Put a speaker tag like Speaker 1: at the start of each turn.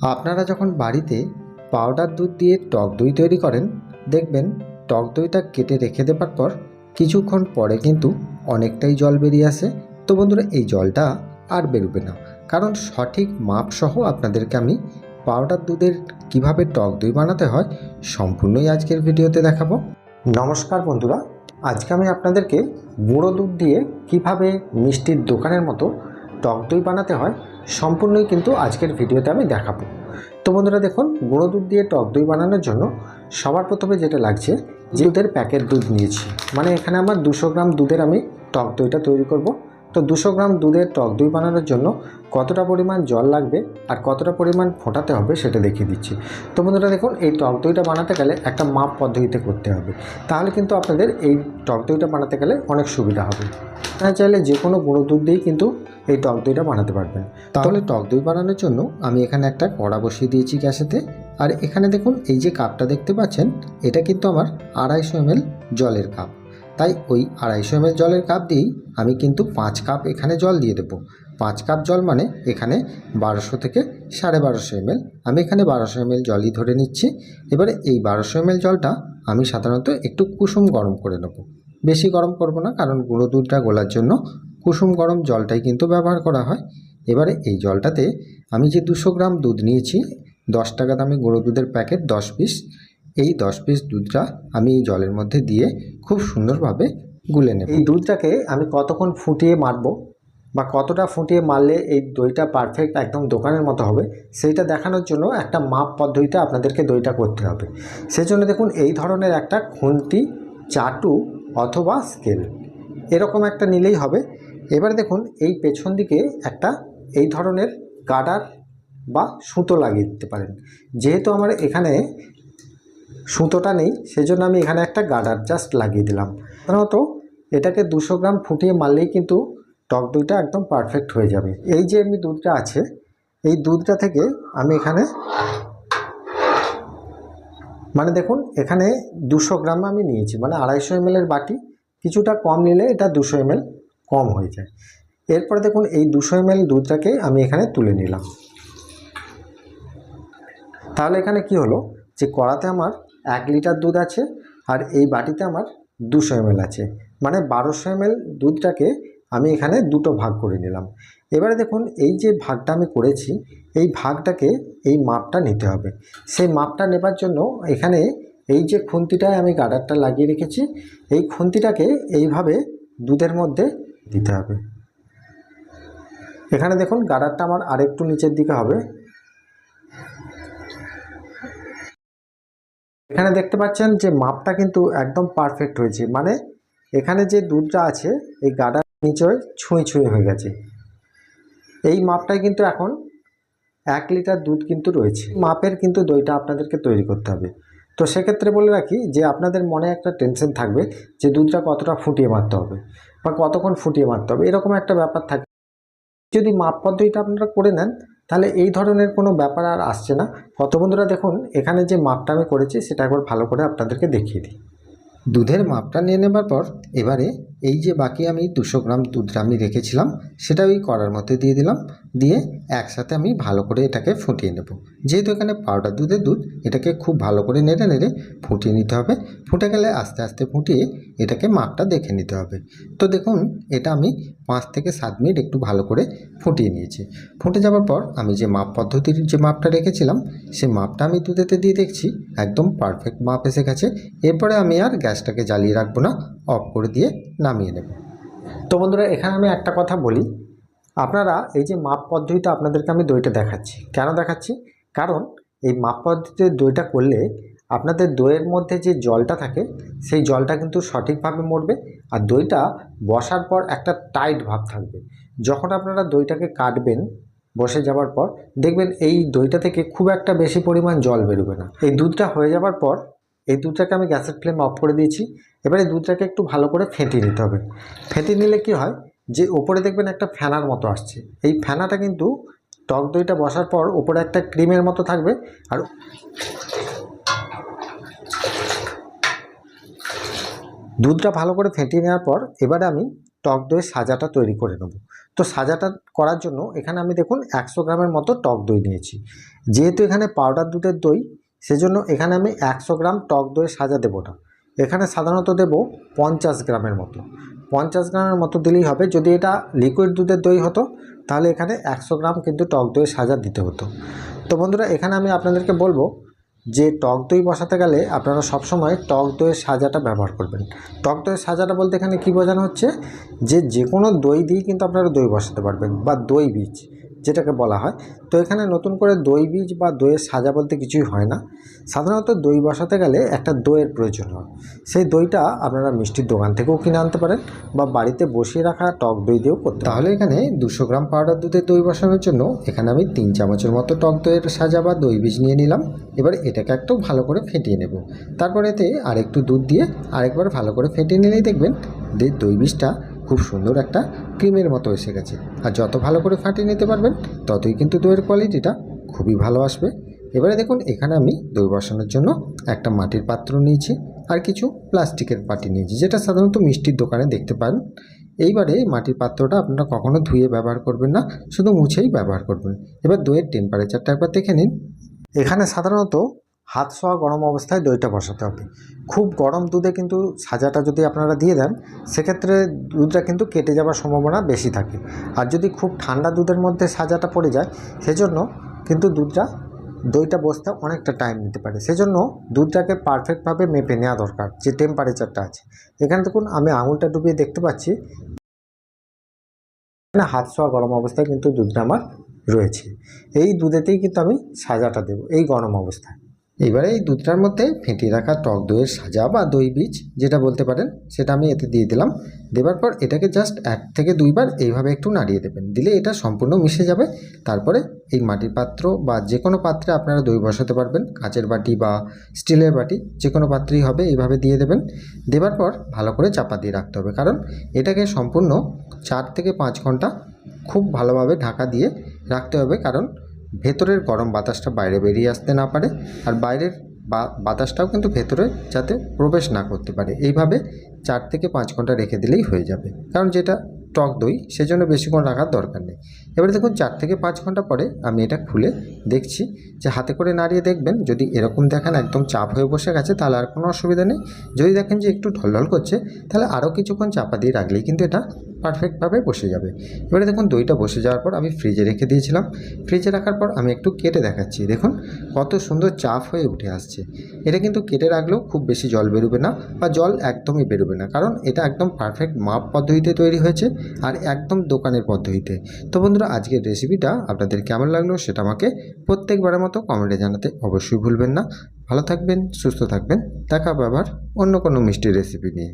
Speaker 1: আপনারা যখন বাড়িতে পাউডার দুধ দিয়ে টক দই তৈরি করেন, দেখবেন টক দইটা কেটে রেখে দেবার পর কিছুক্ষণ পরে কিন্তু অনেকটাই জল বেরিয়ে আসে। তো বন্ধুরা, এই জলটা আর বেরোবে না। কারণ সঠিক মাপ সহ আপনাদেরকে আমি পাউডার দুধের কীভাবে টক দই বানাতে হয় সম্পূর্ণই আজকের ভিডিওতে দেখাবো। নমস্কার বন্ধুরা, আজকে আমি আপনাদেরকে গুঁড়ো দুধ দিয়ে কীভাবে মিষ্টির দোকানের মতো টক দই বানাতে হয়, সম্পূর্ণই কিন্তু আজকের ভিডিওতে আমি দেখাবো। তো বন্ধুরা দেখুন, গুঁড়ো দুধ দিয়ে টক দই বানানোর জন্য সবার প্রথমে যেটা লাগছে, যে দুধের প্যাকেট দুধ নিয়েছি। মানে এখানে আমার দুশো গ্রাম দুধের আমি টক দইটা তৈরি করব। তো দুশো গ্রাম দুধের টক দই বানানোর জন্য কতটা পরিমাণ জল লাগবে আর কতটা পরিমাণ ফোটাতে হবে সেটা দেখিয়ে দিচ্ছি। তো বন্ধুরা দেখুন এই টক দইটা বানাতে গেলে একটা মাপ পদ্ধতিতে করতে হবে। তাহলে কিন্তু আপনাদের এই টক দইটা বানাতে গেলে অনেক সুবিধা হবে। আপনারা চাইলে যে কোনো গুঁড়ো দুধ দিয়েই কিন্তু এই টক দইটা বানাতে পারবেন। তাহলে টক দই বানানোর জন্য আমি এখানে একটা কড়া বসিয়ে দিয়েছি গ্যাসেতে। আর এখানে দেখুন এই যে কাপটা দেখতে পাচ্ছেন এটা কিন্তু আমার আড়াইশো এমএল জলের কাপ। তাই ওই আড়াইশো এমএল জলের কাপ দিয়েই আমি কিন্তু পাঁচ কাপ এখানে জল দিয়ে দেবো। পাঁচ কাপ জল মানে এখানে বারোশো থেকে সাড়ে বারোশো এমএল। আমি এখানে বারোশো এমএল জলই ধরে নিচ্ছি। এবারে এই বারোশো এমএল জলটা আমি সাধারণত একটু কুসুম গরম করে নেব। বেশি গরম করব না, কারণ গুঁড়ো দুধটা গোলার জন্য কুসুম গরম জলটাই কিন্তু ব্যবহার করা হয়। এবারে এই জলটাতে আমি যে দুশো গ্রাম দুধ নিয়েছি, দশ টাকা দামি গুঁড়ো দুধের প্যাকেট দশ পিস। এই দশ পিস দুধটা আমি জলের মধ্যে দিয়ে খুব সুন্দরভাবে গুলে নেব। এই দুধটাকে আমি কতক্ষণ ফুটিয়ে মারবো বা কতটা ফুটিয়ে মারলে এই দইটা পারফেক্ট একদম দোকানের মতো হবে, সেইটা দেখানোর জন্য একটা মাপ পদ্ধতিতে আপনাদেরকে দইটা করতে হবে। সেজন্য দেখুন, এই ধরনের একটা খুন্তি, চাটু অথবা স্কেল এরকম একটা নিলেই হবে। এবার দেখুন, এই পেছন দিকে একটা এই ধরনের গার্ডার বা সুতো লাগিয়ে দিতে পারেন। যেহেতু আমার এখানে সুতোটা নেই সেই জন্য আমি এখানে একটা গার্ডার জাস্ট লাগিয়ে দিলাম। সাধারণত এটাকে দুশো গ্রাম ফুটিয়ে মারলেই কিন্তু টক দইটা একদম পারফেক্ট হয়ে যাবে। এই যে এমনি দুধটা আছে, এই দুধটা থেকে আমি এখানে মানে দেখুন, এখানে দুশো গ্রাম আমি নিয়েছি মানে আড়াইশো এমএলের বাটি। কিছুটা কম নিলে এটা দুশো এমএল কম হয়ে যায়। এরপরে দেখুন, এই দুশো এমএল দুধটাকে আমি এখানে তুলে নিলাম। তাহলে এখানে কি হলো? যে কড়াতে আমার এক লিটার দুধ আছে আর এই বাটিতে আমার দুশো এমএল আছে। মানে বারোশো এমএল দুধটাকে আমি এখানে দুটো ভাগ করে নিলাম। এবারে দেখুন, এই যে ভাগটা আমি করেছি, এই ভাগটাকে এই মাপটা নিতে হবে। সেই মাপটা নেবার জন্য এখানে এই যে খুন্তিটায় আমি গার্ডারটা লাগিয়ে রেখেছি, এই খুন্তিটাকে এইভাবে দুধের মধ্যে দিতে হবে। এখানে দেখুন গার্ডারটা আমার আরেকটু নিচের দিকে হবে। এখানে দেখতে পাচ্ছেন যে মাপটা কিন্তু একদম পারফেক্ট হয়েছে। মানে এখানে যে দুধটা আছে, এই গাডার নিচে ছুঁই ছুঁই হয়ে গেছে। এই মাপটাই কিন্তু এখন এক লিটার দুধ কিন্তু রয়েছে। মাপের কিন্তু দইটা আপনাদেরকে তৈরি করতে হবে। তো সেক্ষেত্রে বলে রাখি যে আপনাদের মনে একটা টেনশন থাকবে যে দুধটা কতটা ফুটিয়ে মারতে হবে বা কতক্ষণ ফুটিয়ে মারতে হবে। এরকম একটা ব্যাপার থাকে। যদি মাপ পদ্ধতিটা আপনারা করে নেন তাহলে এই ধরনের কোনো ব্যাপার আর আসছে না। কত বন্ধুরা দেখুন, এখানে যে মাপটা আমি করেছি, সেটা একবার ভালো করে আপনাদেরকে দেখিয়ে দিই। দুধের মাপটা নিয়ে নেবার পর, এবারে এই যে বাকি আমি দুশো গ্রাম দুধটা আমি রেখেছিলাম, সেটা ওই কড়ার মধ্যে দিয়ে দিলাম, দিয়ে একসাথে আমি ভালো করে এটাকে ফুটিয়ে নেব। যেহেতু এখানে পাউডার দুধের দুধ, এটাকে খুব ভালো করে নেড়ে নেড়ে ফুটিয়ে নিতে হবে। ফুটে গেলে আস্তে আস্তে ফুটিয়ে এটাকে মাপটা দেখে নিতে হবে। তো দেখুন, এটা আমি পাঁচ থেকে সাত মিনিট একটু ভালো করে ফুটিয়ে নিয়েছি। ফুটে যাওয়ার পর আমি যে মাপ পদ্ধতির যে মাপটা রেখেছিলাম সেই মাপটা আমি দুধেতে দিয়ে দেখছি, একদম পারফেক্ট মাপ এসে গেছে। এরপরে আমি আর গ্যাসটাকে জ্বালিয়ে রাখব না, অফ করে দিয়ে নামিয়ে নেব। তো বন্ধুরা, এখানে আমি একটা কথা বলি। আপনারা এই যে মাপ পদ্ধতিতে আপনাদেরকে আমি দইটা দেখাচ্ছি। কেন দেখাচ্ছি? কারণ এই মাপ পদ্ধতিতে দইটা করলে আপনাদের দইয়ের মধ্যে যে জলটা থাকে, সেই জলটা কিন্তু সঠিকভাবে মরবে আর দইটা বসার পর একটা টাইট ভাব থাকবে। যখন আপনারা দইটাকে কাটবেন, বসে যাওয়ার পর, দেখবেন এই দইটা থেকে খুব একটা বেশি পরিমাণ জল বেরোবে না। এই দুধটা হয়ে যাওয়ার পর, এই দুধটাকে আমি গ্যাসের ফ্লেম অফ করে দিয়েছি। এবারে দুধটাকে একটু ভালো করে ফেটিয়ে নিতে হবে। ফেটিয়ে নিলে কি হয়? যে ওপরে দেখবেন একটা ফেনার মতো আসছে। এই ফেনাটা কিন্তু টক দইটা বসার পর ওপরে একটা ক্রিমের মতো থাকবে আর দুধটা ভালো করে ফেটিয়ে নেওয়ার পর এবারে আমি টক দইয়ের সাজাটা তৈরি করে নেব। তো সাজাটা করার জন্য এখানে আমি দেখুন একশো গ্রামের মতো টক দই নিয়েছি। যেহেতু এখানে পাউডার দুধের দই, সেজন্য এখানে আমি একশো গ্রাম টক দই সাজা দেবো না। এখানে সাধারণত দেব পঞ্চাশ গ্রামের মতো। পঞ্চাশ গ্রামের মতো দিলেই হবে। যদি এটা লিকুইড দুধের দই হতো, তাহলে এখানে একশো গ্রাম কিন্তু টক দইয়ের সাজা দিতে হতো। তো বন্ধুরা, এখানে আমি আপনাদেরকে বলব যে টক দই বসাতে গেলে আপনারা সবসময় টক দইয়ের সাজাটা ব্যবহার করবেন। টক দইয়ের সাজাটা বলতে এখানে কী বোঝানো হচ্ছে? যে যে কোনো দই দিয়েই কিন্তু আপনারা দই বসাতে পারবেন বা দই বীজ। যেটাকে বলা হয়। তো এখানে নতুন করে দই বীজ বা দইয়ের সাজা বলতে কিছুই হয় না। সাধারণত দই বসাতে গেলে একটা দইয়ের প্রয়োজন হয়। সেই দইটা আপনারা মিষ্টির দোকান থেকেও কিনে আনতে পারেন বা বাড়িতে বসিয়ে রাখা টক দই দিয়েও করতে তাহলে এখানে দুশো গ্রাম পাউডার দুধের দই বসানোর জন্য এখানে আমি তিন চামচের মতো টক দইয়ের সাজা বা দই বীজ নিয়ে নিলাম। এবার এটাকে একটু ভালো করে ফেটিয়ে নেব। তারপর এতে আরেকটু দুধ দিয়ে আরেকবার ভালো করে ফেটিয়ে নিলেই দেখবেন দই বীজটা খুব সুন্দর একটা ক্রিমের মতো এসে গেছে। আর যত ভালো করে ফাটিয়ে নিতে পারবেন, ততই কিন্তু দইয়ের কোয়ালিটিটা খুবই ভালো আসবে। এবারে দেখুন, এখানে আমি দই বসানোর জন্য একটা মাটির পাত্র নিয়েছি আর কিছু প্লাস্টিকের বাটি নিয়েছি, যেটা সাধারণত মিষ্টির দোকানে দেখতে পান। এইবারে মাটির পাত্রটা আপনারা কখনো ধুয়ে ব্যবহার করবেন না, শুধু মুছেই ব্যবহার করবেন। এবার দইয়ের টেম্পারেচারটা একবার দেখে নিন। এখানে সাধারণত হাত ছোঁয়া গরম অবস্থায় দইটা বসাতে হবে। খুব গরম দুধে কিন্তু সাজাটা যদি আপনারা দিয়ে দেন, সেক্ষেত্রে দুধটা কিন্তু কেটে যাওয়ার সম্ভাবনা বেশি থাকে। আর যদি খুব ঠান্ডা দুধের মধ্যে সাজাটা পড়ে যায়, সেজন্য কিন্তু দুধটা, দইটা বসতে অনেকটা টাইম নিতে পারে। সেজন্য দুধটাকে পারফেক্টভাবে মেপে নেওয়া দরকার, যে টেম্পারেচারটা আছে। এখানে দেখুন, আমি আঙুলটা ডুবিয়ে দেখতে পাচ্ছি। না হাত ছোঁয়া গরম অবস্থায় কিন্তু দুধটা আমার রয়েছে। এই দুধেতেই কিন্তু আমি সাজাটা দেবো, এই গরম অবস্থায়। এবারে এই দুধটার মধ্যে ফেটিয়ে রাখা টক দইয়ের সাজা বা দই বীজ, যেটা বলতে পারেন, সেটা আমি এতে দিয়ে দিলাম। দেবার পর এটাকে জাস্ট এক থেকে দুইবার এইভাবে একটু নাড়িয়ে দেবেন। দিলে এটা সম্পূর্ণ মিশে যাবে। তারপরে এই মাটির পাত্র বা যে কোনো পাত্রে আপনারা দই বসাতে পারবেন, কাঁচের বাটি বা স্টিলের বাটি যে কোনো পাত্রেই হবে, এইভাবে দিয়ে দেবেন। দেবার পর ভালো করে চাপা দিয়ে রাখতে হবে। কারণ এটাকে সম্পূর্ণ চার থেকে পাঁচ ঘণ্টা খুব ভালোভাবে ঢাকা দিয়ে রাখতে হবে। কারণ ভেতরের গরম বাতাসটা বাইরে বেরিয়ে আসতে না পারে আর বাইরের বাতাসটাও কিন্তু ভেতরে যাতে প্রবেশ না করতে পারে। এইভাবে চার থেকে পাঁচ ঘণ্টা রেখে দিলেই হয়ে যাবে। কারণ যেটা টক দই, সেজন্য বেশিক্ষণ রাখার দরকার নেই। এবারে দেখুন, চার থেকে পাঁচ ঘণ্টা পরে আমি এটা খুলে দেখছি যে হাতে করে নাড়িয়ে দেখবেন, যদি এরকম দেখেন একদম চাপ হয়ে বসে গেছে, তাহলে আর কোনো অসুবিধা নেই। যদি দেখেন যে একটু ঢলঢল করছে, তাহলে আরও কিছুক্ষণ চাপা দিয়ে রাখলেই কিন্তু এটা পারফেক্টভাবে বসে যাবে। এবারে দেখুন দইটা বসে যাওয়ার পর আমি ফ্রিজে রেখে দিয়েছিলাম। ফ্রিজে রাখার পর আমি একটু কেটে দেখাচ্ছি। দেখুন কত সুন্দর চাপ হয়ে উঠে আসছে। এটা কিন্তু কেটে রাখলেও খুব বেশি জল বেরোবে না বা জল একদমই বেরোবে না। কারণ এটা একদম পারফেক্ট মাপ পদ্ধতিতে তৈরি হয়েছে আর একদম দোকানের পদ্ধতিতে। তো বন্ধুরা, আজকের রেসিপিটা আপনাদের কেমন লাগল সেটা আমাকে প্রত্যেকবারের মতো কমেন্টে জানাতে অবশ্যই ভুলবেন না। ভালো থাকবেন, সুস্থ থাকবেন। দেখা আবার অন্য কোনো মিষ্টি রেসিপি নিয়ে।